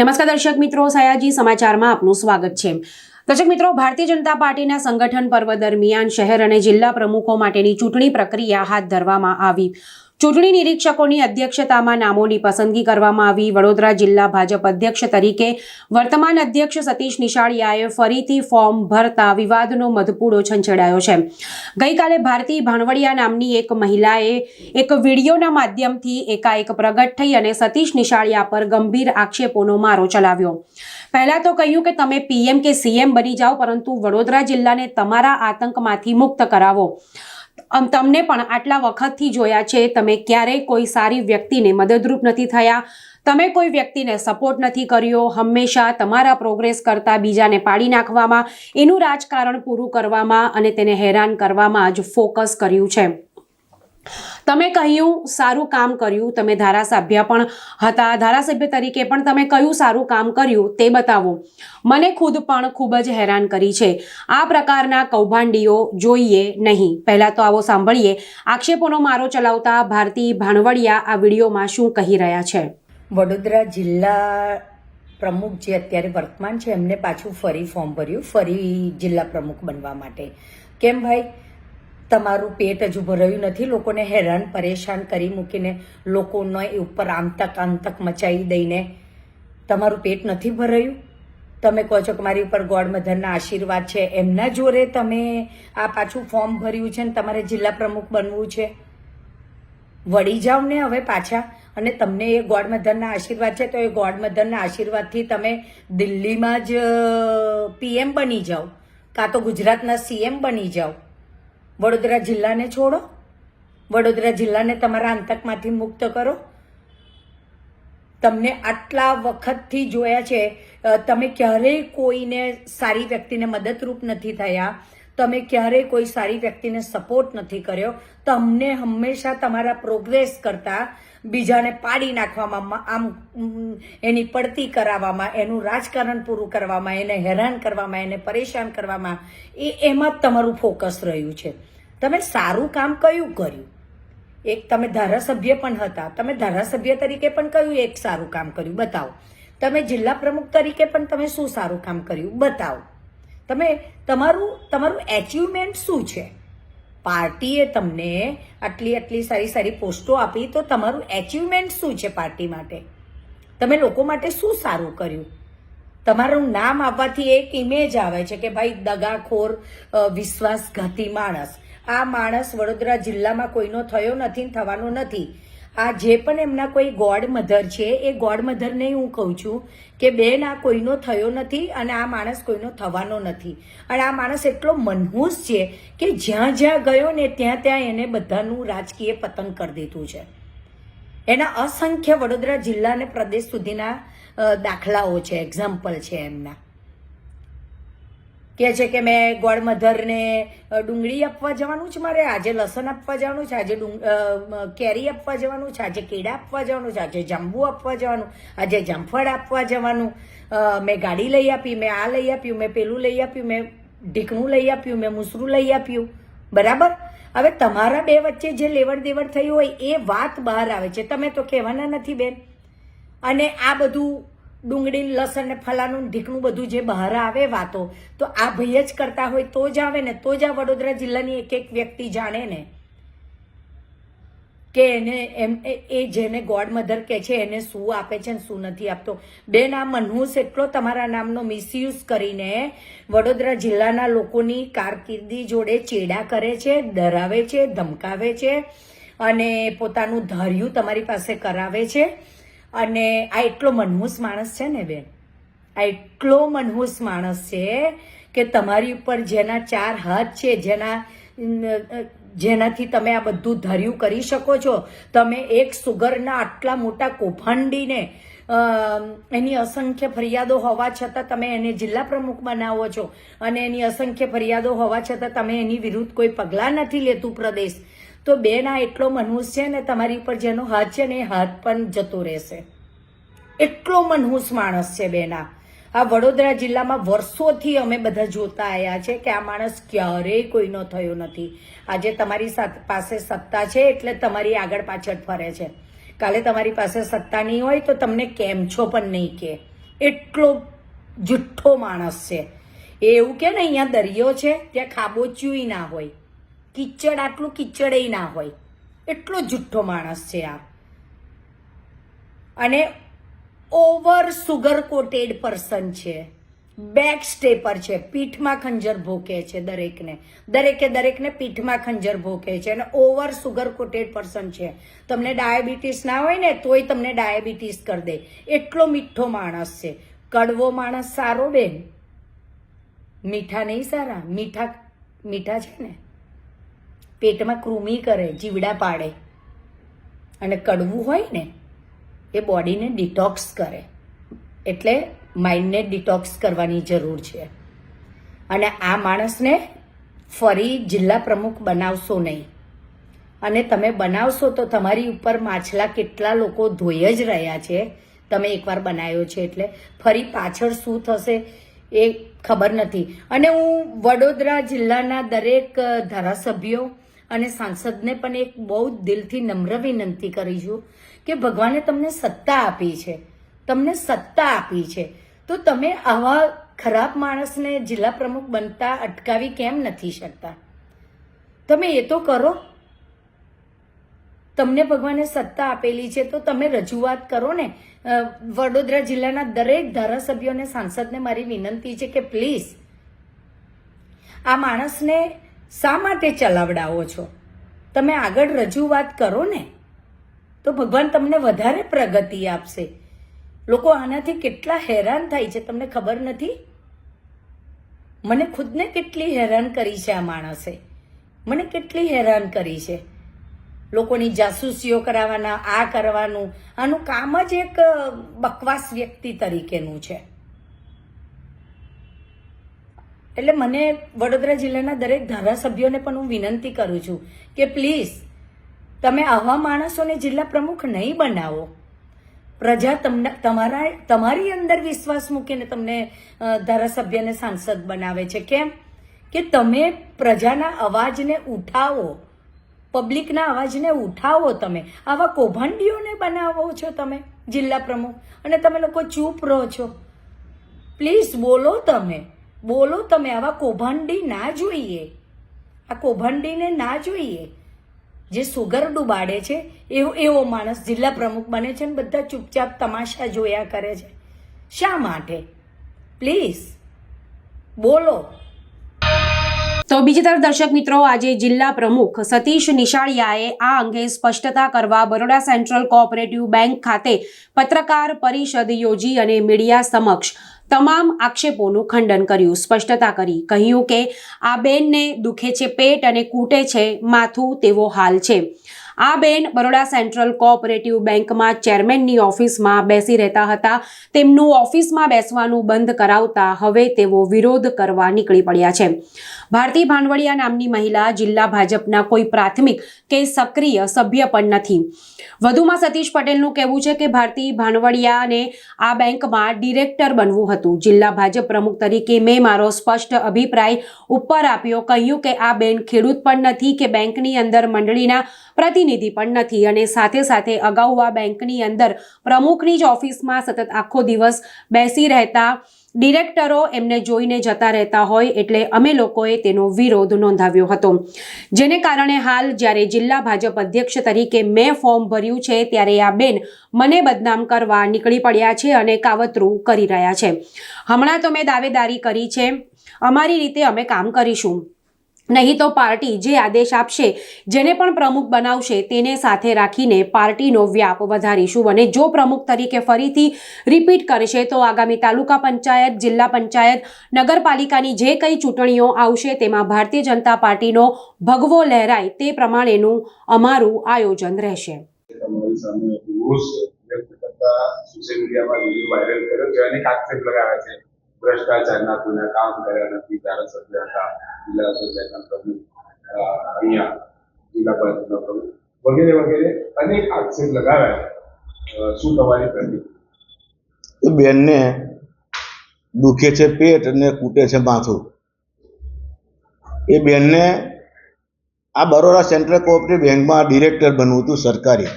નમસ્કાર દર્શક મિત્રો, સયાજી સમાચારમાં આપનું સ્વાગત છે. દર્શક મિત્રો, ભારતીય જનતા પાર્ટીના સંગઠન પર્વ દરમિયાન શહેર અને જિલ્લા પ્રમુખો માટેની ચૂંટણી પ્રક્રિયા હાથ ધરવામાં આવી. ચૂંટણી નિરીક્ષકોની અધ્યક્ષતામાં નામોની પસંદગી કરવામાં આવી. વડોદરા જિલ્લા ભાજપ અધ્યક્ષ તરીકે વર્તમાન અધ્યક્ષ સતીશ નિશાળિયાએ ફરીથી ફોર્મ ભરતા વિવાદનો મધપૂડો છંછેડાયો છે. ગઈકાલે ભારતી ભાણવડિયા નામની એક મહિલાએ એક વિડીયોના માધ્યમથી એકાએક પ્રગટ થઈ અને સતીશ નિશાળિયા પર ગંભીર આક્ષેપોનો મારો ચલાવ્યો. પહેલા તો કહ્યું કે તમે પીએમ કે સીએમ બની જાઓ, પરંતુ વડોદરા જિલ્લાને તમારા આતંકમાંથી મુક્ત કરાવો. તમને પણ આટલા વખતથી જોયા છે, તમે ક્યારેય કોઈ સારી વ્યક્તિને મદદરૂપ નથી થયા, તમે કોઈ વ્યક્તિને સપોર્ટ નથી કર્યો, હંમેશા તમારા પ્રોગ્રેસ કરતા બીજાને પાડી નાખવામાં, એનું રાજકારણ પૂરું કરવામાં અને તેને હેરાન કરવામાં જ ફોકસ કર્યું છે. તમે કહ્યું સારું કામ કર્યું? તમે ધારાસભ્ય પણ હતા. ધારાસભ્ય તરીકે પણ તમે કયું સારું કામ કર્યું તે બતાવો. મને ખુદ પણ ખૂબ જ હેરાન કરી છે. આ પ્રકારના કૌભાંડીઓ જોઈએ નહીં. પહેલાં તો આવો સાંભળીએ. આક્ષેપોનો મારો ચલાવતા ભારતી ભાણવડિયા આ વિડીયોમાં શું કહી રહ્યા છે? વડોદરા જિલ્લા પ્રમુખ જે અત્યારે વર્તમાન છે એમને પાછું ફરી ફોર્મ ભર્યું. ફરી જિલ્લા પ્રમુખ બનવા માટે. કેમ ભાઈ? તમારું પેટ હજુ ભરાયું નથી. લોકોને હેરાન, પરેશાન કરી મૂકીને લોકોને ઉપર આમતક આમતક મચાવી દઈને તમારું પેટ નથી ભરાયું તમે કહો છો કે મારી ઉપર ગોડ મધરના આશીર્વાદ છે. એમના જોરે તમે આ પાછું ફોર્મ ભર્યું છે ને તમારે જિલ્લા પ્રમુખ બનવું છે. વળી જાઓ ને હવે પાછા. અને તમને એ ગોડ મધરના આશીર્વાદ છે તો એ ગોડ મધરના આશીર્વાદથી તમે દિલ્હીમાં જ પીએમ બની જાઓ. કાં તો ગુજરાતના સીએમ બની જાઓ. વડોદરા જિલ્લાને છોડો. વડોદરા જિલ્લાને તમારા આંતકમાંથી મુક્ત કરો. તમને આટલા વખતથી જોયા છે તમે ક્યારેય કોઈને સારી વ્યક્તિને મદદરૂપ નથી થયા. તમે ક્યારેય કોઈ સારી વ્યક્તિને સપોર્ટ નથી કર્યો. તમને હંમેશા તમારા પ્રોગ્રેસ કરતા બીજાને પાડી નાખવામાં આમ એની પડતી કરાવવામાં, એનું રાજકારણ પૂરું કરવામાં, એને હેરાન કરવામાં, એને પરેશાન કરવામાં, એ એમાં જ તમારું ફોકસ રહ્યું છે. તમે સારું કામ કયું કર્યું? એક તમે ધારાસભ્ય પણ હતા. તમે ધારાસભ્ય તરીકે પણ કયું એક સારું કામ કર્યું? બતાવો. તમે જિલ્લા પ્રમુખ તરીકે પણ તમે શું સારું કામ કર્યું? બતાવો. તમે, તમારું તમારું એચિવમેન્ટ શું છે? પાર્ટીએ તમને આટલી આટલી સારી સારી પોસ્ટો આપી, તો તમારું એચિવમેન્ટ શું છે પાર્ટી માટે? તમે લોકો માટે શું સારું કર્યું? તમારું નામ આવવાથી એક ઇમેજ આવે છે કે ભાઈ દગાખોર વિશ્વાસઘાતી માણસ. આ માણસ વડોદરા જિલ્લામાં કોઈનો થયો નથી થવાનો નથી. આ જે પણ એમના કોઈ ગોડ મધર છે, એ ગોડ મધરને હું કહું છું કે બેન આ કોઈનો થયો નથી અને આ માણસ કોઈનો થવાનો નથી. અને આ માણસ એટલો મનહૂસ છે કે જ્યાં જ્યાં ગયો ને ત્યાં ત્યાં એને બધાનું રાજકીય પતંગ કરી દીધું છે. એના અસંખ્ય વડોદરા જિલ્લા અને પ્રદેશ સુધીના દાખલાઓ છે એક્ઝામ્પલ છે એમના. કે છે કે મેં ગોળ મધરને ડુંગળી આપવા જવાનું છે મારે, આજે લસણ આપવા જવાનું છે, આજે કેરી આપવા જવાનું છે, આજે કેળા આપવા જવાનું છે, આજે જાંબુ આપવા જવાનું, આજે જામફળ આપવા જવાનું. મેં ગાડી લઈ આપી, મેં આ લઈ આપ્યું, મેં પેલું લઈ આપ્યું, મેં ઢીકણું લઈ આપ્યું, મેં મુસરું લઈ આપ્યું. બરાબર? હવે તમારા બે વચ્ચે જે લેવડ દેવડ થઈ હોય, એ વાત બહાર આવે છે. તમે તો કહેવાના નથી બેન. અને આ બધું ડુંગળી, લસણ ને ફલાનું ઢીકણું બધું જે બહાર આવે વાતો, તો આ ભાઈ જ કરતા હોય તો જ આવે ને, તો જ આ વડોદરા જિલ્લાની એક એક વ્યક્તિ જાણે ને કે એને એમ, એ જેને ગોડ મધર કહે છે, એને શું આપે છે ને શું નથી આપતો. બેન આ મનહુસ એટલો તમારા નામનો મિસયુઝ કરીને વડોદરા જિલ્લાના લોકોની કારકિર્દી જોડે ચેડા કરે છે, ડરાવે છે, ધમકાવે છે અને પોતાનું ધાર્યું તમારી પાસે કરાવે છે. અને આ એટલો મનહૂસ માણસ છે ને બેન? આ એટલો મનહૂસ માણસ છે કે તમારી ઉપર જેના ચાર હાથ છે, જેના જેનાથી તમે આ બધું ધર્યું કરી શકો છો, તમે એક સુગરના આટલા મોટા કૌભાંડીને એની અસંખ્ય ફરિયાદો હોવા છતાં તમે એને જિલ્લા પ્રમુખ બનાવો છો અને એની અસંખ્ય ફરિયાદો હોવા છતાં તમે એની વિરુદ્ધ કોઈ પગલાં નથી લેતું પ્રદેશ. તો બેન આ એટલો મનહૂસ છે ને તમારી ઉપર જેનો હાથ છે ને એ હાથ પણ જતો રહેશે. એટલો મનહૂસ માણસ છે બેના. આ વડોદરા જિલ્લામાં વર્ષોથી અમે બધા જોતા આવ્યા છે કે આ માણસ ક્યારેય કોઈનો થયો નથી. આજે તમારી પાસે સત્તા છે એટલે તમારી આગળ પાછળ ફરે છે. કાલે તમારી પાસે સત્તા નહીં હોય તો તમને કેમ છો પણ નહીં કે. એટલો જુઠ્ઠો માણસ છે. એ એવું કે ને, અહીંયા દરિયો છે, ત્યાં ખાબોચ્યું ના હોય. કિચડ આટલું કિચડે ના હોય. એટલો જુઠ્ઠો માણસ છે આ. અને ઓવર સુગર કોટેડ પર્સન છે. બેક સ્ટેપર છે. પીઠમાં ખંજર ભોકે છે દરેકને. દરેકે દરેકને પીઠમાં ખંજર ભોકે છે અને ઓવર સુગર કોટેડ પર્સન છે. તમને ડાયાબિટીસ ના હોય ને તોય તમને ડાયાબિટીસ કરી દે. એટલો મીઠો માણસ છે. કડવો માણસ સારો બેન. મીઠા નહીં સારા. મીઠા મીઠા છે ને? પેટમાં કૃમિ કરે, જીવડા પાડે અને કડવું હોય ને, એ બોડીને ડિટોક્સ કરે. એટલે માઇન્ડને ડિટોક્સ કરવાની જરૂર છે. અને આ માણસને ફરી જિલ્લા પ્રમુખ બનાવશો નહીં. અને તમે બનાવશો તો તમારી ઉપર માછલા કેટલા લોકો ધોઈ જ રહ્યા છે. તમે એકવાર બનાવ્યો છે એટલે ફરી પાછળ શું થશે એ ખબર નથી. અને હું વડોદરા જિલ્લાના દરેક ધારાસભ્યો અને સાંસદને પણ એક બહુ જ દિલથી નમ્ર વિનંતી કરી છું કે ભગવાને તમને સત્તા આપી છે. તમને સત્તા આપી છે. તો તમે આવા ખરાબ માણસને જિલ્લા પ્રમુખ બનતા અટકાવી કેમ નથી શકતા? તમે એ તો કરો. તમને ભગવાને સત્તા આપેલી છે તો તમે રજૂઆત કરો ને. વડોદરા જિલ્લાના દરેક ધારાસભ્યો અને સાંસદને મારી વિનંતી છે કે પ્લીઝ આ માણસને શા માટે ચલાવડાવો છો? તમે આગળ રજૂઆત કરો ને. તો ભગવાન તમને વધારે પ્રગતિ આપશે. લોકો આનાથી કેટલા હેરાન થાય છે તમને ખબર નથી? મને ખુદને કેટલી હેરાન કરી છે આ માણસે. મને કેટલી હેરાન કરી છે. લોકોની જાસૂસીઓ કરાવવાના, આ કરવાનું, આનું કામ જ એક બકવાસ વ્યક્તિ તરીકેનું છે. એટલે મને વડોદરા જિલ્લાના દરેક ધારાસભ્યોને પણ હું વિનંતી કરું છું કે પ્લીઝ, તમે આવા માણસોને જિલ્લા પ્રમુખ નહીં બનાવો. પ્રજા તમને, તમારા, તમારી અંદર વિશ્વાસ મૂકીને તમને ધારાસભ્યને સાંસદ બનાવે છે. કેમ? કે તમે પ્રજાના અવાજને ઉઠાવો. પબ્લિકના અવાજને ઉઠાવો તમે. આવા કૌભાંડીઓને બનાવો છો તમે, જિલ્લા પ્રમુખ. અને તમે લોકો ચૂપ રહો છો. પ્લીઝ બોલો તમે. બોલો તમે, આવા કૌભાંડી ના જોઈએ. આ કૌભાંડીને ના જોઈએ. જે સુગર ડુબાડે છે, એવો એવો માણસ જિલ્લા પ્રમુખ બને છે ને બધા ચૂપચાપ તમાશા જોયા કરે છે. શા માટે? પ્લીઝ, બોલો. તો બીજી તરફ દર્શક મિત્રો, આજે જિલ્લા પ્રમુખ સતીશ નિશાળિયાએ આ અંગે સ્પષ્ટતા કરવા બરોડા સેન્ટ્રલ કોઓપરેટિવ બેંક ખાતે પત્રકાર પરિષદ યોજી અને મીડિયા સમક્ષ તમામ આક્ષેપોનું ખંડન કર્યું, સ્પષ્ટતા કરી, કહ્યું કે આ બેનને દુખે છે, પેટ અને કૂટે છે, માથું તેવો હાલ છે. આ બેન બરોડા સેન્ટ્રલ કોઓપરેટિવ બેંકમાં ચેરમેનની ઓફિસમાં બેસી રહેતા હતા. તેમનું ઓફિસમાં બેસવાનું બંધ કરાવતા હવે તેઓ વિરોધ કરવા નીકળી પડ્યા છે. ભારતી ભાંડવડિયા નામની મહિલા જિલ્લા ભાજપના કોઈ પ્રાથમિક કે સક્રિય સભ્ય પણ નથી. વધુમાં સતીશ પટેલનું કહેવું છે કે ભારતી ભાંડવડિયાને આ બેંકમાં ડિરેક્ટર બનવું હતું. જિલ્લા ભાજપ પ્રમુખ તરીકે મેં મારો સ્પષ્ટ અભિપ્રાય ઉપર આપ્યો, કહ્યું કે આ બેન ખેડૂત પણ નથી કે બેંકની અંદર મંડળીના પ્રતિનિધિ પણ નથી અને સાથે સાથે અગાઉ આ બેંકની અંદર પ્રમુખની જ ઓફિસમાં સતત આખો દિવસ બેસી રહેતા ડિરેક્ટરો એમને જોઈને જતા રહેતા હોય એટલે અમે લોકોએ તેનો વિરોધ નોંધાવ્યો હતો. જેને કારણે હાલ જ્યારે જિલ્લા ભાજપ અધ્યક્ષ તરીકે મેં ફોર્મ ભર્યું છે ત્યારે આ બેન મને બદનામ કરવા નીકળી પડ્યા છે અને કાવતરું કરી રહ્યા છે. હમણાં તો મેં દાવેદારી કરી છે. અમારી રીતે અમે કામ કરીશું. નહીં તો પાર્ટી જે આદેશ આપશે, જેને પણ પ્રમુખ બનાવશે, તેને સાથે રાખીને પાર્ટીનો વ્યાપ વધારીશું અને જો પ્રમુખ તરીકે ફરીથી રિપીટ કરશે, તો આગામી તાલુકા પંચાયત, જિલ્લા પંચાયત, નગરપાલિકાની જે કંઈ ચૂંટણીઓ આવશે, તેમાં ભારતીય જનતા પાર્ટીનો ભગવો લહેરાય તે પ્રમાણેનું અમારું આયોજન રહેશે. વાયરલ કર્યો છે. ભ્રષ્ટાચારના કોઈના કામ કર્યા નથી, ધારાસભ્ય હતા, જિલ્લા પંચાયતના પ્રમુખ અહીંયા જિલ્લા પંચાયતના પ્રમુખ વગેરે વગેરે અનેક આક્ષેપ લગાવ્યા શું તમારી પ્રતિક્રિયા? બેનને દુખે છે પેટ અને કૂટે છે માથું. એ બેનને આ બરોડા સેન્ટ્રલ કોઓપરેટિવ બેંકમાં ડિરેક્ટર બનવું હતું સરકારી.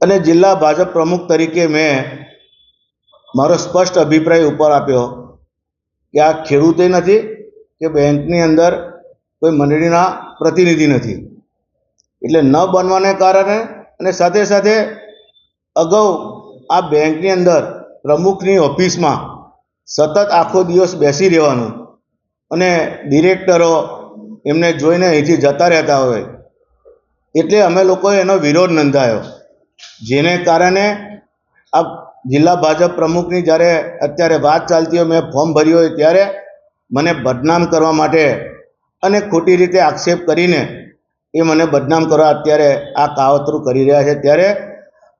અને જિલ્લા ભાજપ પ્રમુખ તરીકે મેં મારો સ્પષ્ટ અભિપ્રાય ઉપર આપ્યો કે આ ખેડૂતે નથી, કે બેંકની અંદર કોઈ મંડળીના પ્રતિનિધિ નથી. એટલે ન બનવાને કારણે અને સાથે સાથે અગાઉ આ બેંકની અંદર પ્રમુખની ઓફિસમાં સતત આખો દિવસ બેસી રહેવાનું અને ડિરેક્ટરો એમને જોઈને અહીંથી જતા રહેતા હોય, એટલે અમે લોકોએ એનો વિરોધ નોંધાયો. જેને કારણે આ જિલ્લા ભાજપ પ્રમુખની જ્યારે અત્યારે વાત ચાલતી હોય, મેં ફોર્મ ભર્યું હોય ત્યારે મને બદનામ કરવા માટે અને ખોટી રીતે આક્ષેપ કરીને એ મને બદનામ કરવા અત્યારે આ કાવતરું કરી રહ્યા છે. ત્યારે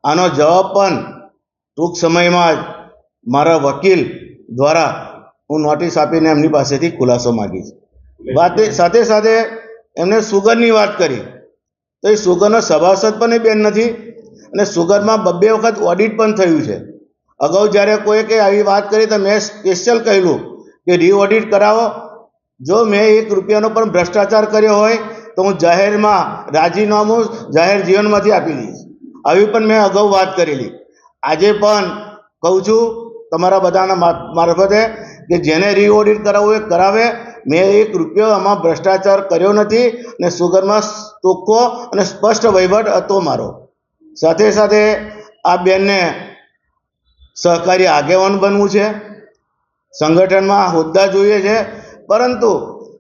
આનો જવાબ પણ ટૂંક સમયમાં જ મારા વકીલ દ્વારા હું નોટિસ આપીને એમની પાસેથી ખુલાસો માગીશ. વાત સાથે સાથે એમને સુગરની વાત કરી. તો એ સુગરનો સભાસદ પણ એ બેન નથી અને સુગરમાં બબ્બે વખત ઓડિટ પણ થયું છે. અગાઉ જ્યારે કોઈ કે આવી વાત કરી તો મેં સ્પેશિયલ કહેલું કે રી ઓડિટ કરાવો. જો મેં એક રૂપિયાનો પણ ભ્રષ્ટાચાર કર્યો હોય તો હું જાહેરમાં રાજીનામું જાહેર જીવનમાંથી આપી દઈશ. આવી પણ મેં અગાઉ વાત કરેલી. આજે પણ કહું છું તમારા બધાના મારફતે કે જેને રી ઓડિટ કરાવવું એ કરાવે. મેં એક રૂપિયો આમાં ભ્રષ્ટાચાર કર્યો નથી અને સુગરમાં ચોખ્ખો અને સ્પષ્ટ વહીવટ હતો મારો. સાથે સાથે આ બેનને સહકારી આગેવાન બનવું છે. સંગઠનમાં હોદ્દા જોઈએ છે. પરંતુ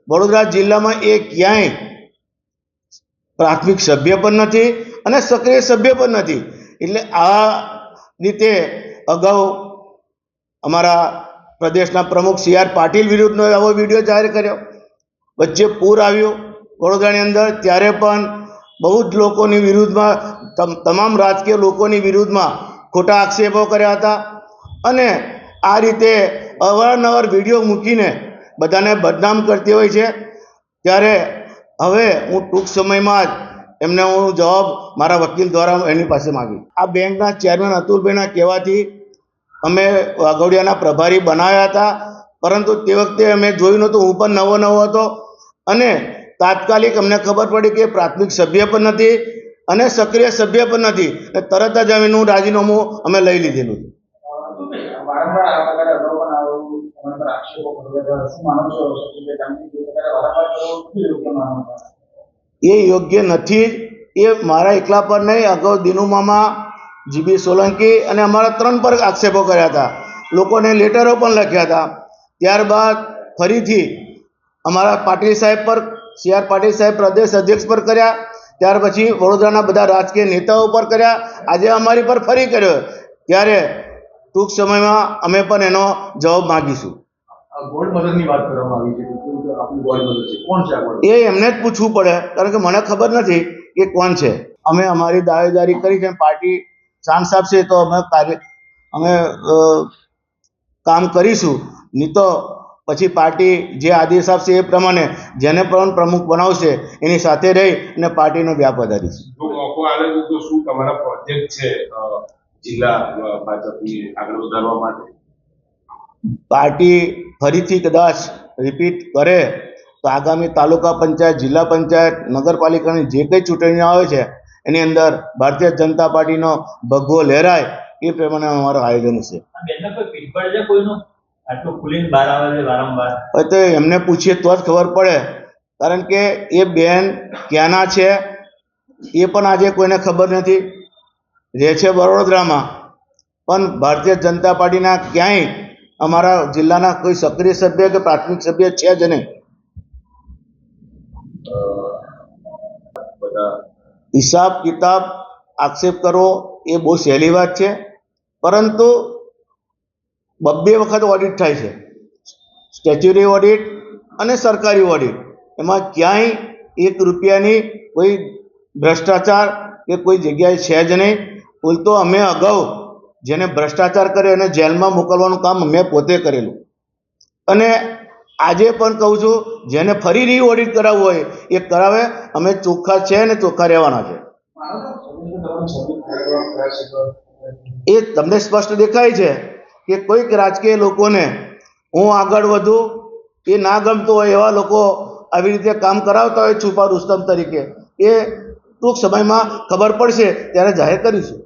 વડોદરા જિલ્લામાં એ ક્યાંય પ્રાથમિક સભ્ય પણ નથી અને સક્રિય સભ્ય પણ નથી. એટલે આ રીતે અગાઉ અમારા પ્રદેશના પ્રમુખ સી આર પાટીલ વિરુદ્ધનો આવો વીડિયો જાહેર કર્યો. વચ્ચે પૂર આવ્યું વડોદરાની અંદર. ત્યારે પણ બહુ જ લોકોની વિરુદ્ધમાં, તમ- તમામ રાજકીય લોકોની વિરુદ્ધમાં ખોટા આક્ષેપો કર્યા હતા. અને આ રીતે અવારનવાર વીડિયો મૂકીને બધાને બદનામ કરતી હોય છે. ત્યારે હવે હું ટૂંક સમયમાં જ એમને હું જવાબ મારા વકીલ દ્વારા એની પાસે માગી. આ બેંકના ચેરમેન અતુલભાઈના કહેવાથી અમે વાઘોડિયાના પ્રભારી બનાવ્યા હતા. પરંતુ તે વખતે અમે જોયું નહોતું. હું પણ નવો નવો હતો. અને તાત્કાલિક અમને ખબર પડી કે પ્રાથમિક સભ્ય પણ નથી. અને સક્રિય સભ્ય પણ નથી. તરત જ અમે એનું રાજીનામું અમે લઈ લીધેલું એ યોગ્ય નથી. એ મારા એકલા પર નહીં. અગાઉ દિનુમામાં જીબી સોલંકી અને અમારા ત્રણ પર આક્ષેપો કર્યા હતા. લોકોને લેટરો પણ લખ્યા હતા. ત્યારબાદ ફરીથી અમારા પાટીલ સાહેબ પર સી આર પાટીલ સાહેબ પ્રદેશ અધ્યક્ષ પર કર્યા. ત્યાર પછી વડોદરાના બધા રાજકીય નેતાઓ પર કર્યા. આજે અમારી પર ફરી કર્યો. ત્યારે ટૂંક સમયમાં અમે પણ એનો જવાબ માગીશું. ગોલ્ડ વાત કરવામાં આવી છે. કોણ છે એ એમને જ પૂછવું પડે. કારણ કે મને ખબર નથી કે કોણ છે. અમે અમારી દાવેદારી કરી છે. પાર્ટી શાંત છે તો અમે કાર્ય અમે કામ કરીશું. નહીં તો પછી પાર્ટી જે આદેશ આપશે એ પ્રમાણે જેને પણ પ્રમુખ બનાવશે એની સાથે રહી અને પાર્ટીનો વ્યાપ વધારીશું. જો મોકો આવે તો શું તમારા પ્રોજેક્ટ છે જિલ્લા ભાજપની આગળ વધારવા માટે? પાર્ટી ફરીથી કદાચ રિપીટ કરે તો આગામી તાલુકા પંચાયત જિલ્લા પંચાયત નગરપાલિકાની જે કંઈ ચૂંટણીઓ આવે છે એની અંદર ભારતીય જનતા પાર્ટીનો ભગવો લહેરાય એ પ્રમાણે અમારું આયોજન છે. આટલું ખુલીને બહાર આવે છે વારંવાર. તો એમને પૂછીએ તો જ ખબર પડે. કારણ કે એ બેન ક્યાંના છે, એ પણ આજે કોઈને ખબર નથી. રહે છે વડોદરામાં. પણ ભારતીય જનતા પાર્ટીના ક્યાંય અમારા જિલ્લાના કોઈ સક્રિય સભ્ય કે પ્રાથમિક સભ્ય છે જ નહીં. હિસાબ કિતાબ આક્ષેપ કરવો એ બહુ સહેલી વાત છે. પરંતુ બબ્બે વખત ઓડિટ થાય છે. સ્ટેચ્યુરી ઓડિટ અને સરકારી ઓડિટ એમાં ક્યાંય એક રૂપિયાની કોઈ ભ્રષ્ટાચાર કે કોઈ જગ્યાએ છે જ નહીં. ઉલટો અમે અગાઉ જેને ભ્રષ્ટાચાર કર્યો એને જેલમાં મોકલવાનું કામ મેં પોતે કરેલું. અને આજે પણ કહું છું જેને ફરી રી ઓડિટ કરાવવું હોય એ કરાવે. અમે ચોખ્ખા છે અને ચોખ્ખા રહેવાના છે. એ તમને સ્પષ્ટ દેખાય છે. કે કોઈક રાજકીય લોકોને હું આગળ વધું, એ ના ગમતું હોય એવા લોકો આવી રીતે કામ કરાવતા હોય છુપા રુસ્તમ તરીકે, એ ટૂંક સમયમાં ખબર પડશે, ત્યારે જાહેર કરીશું.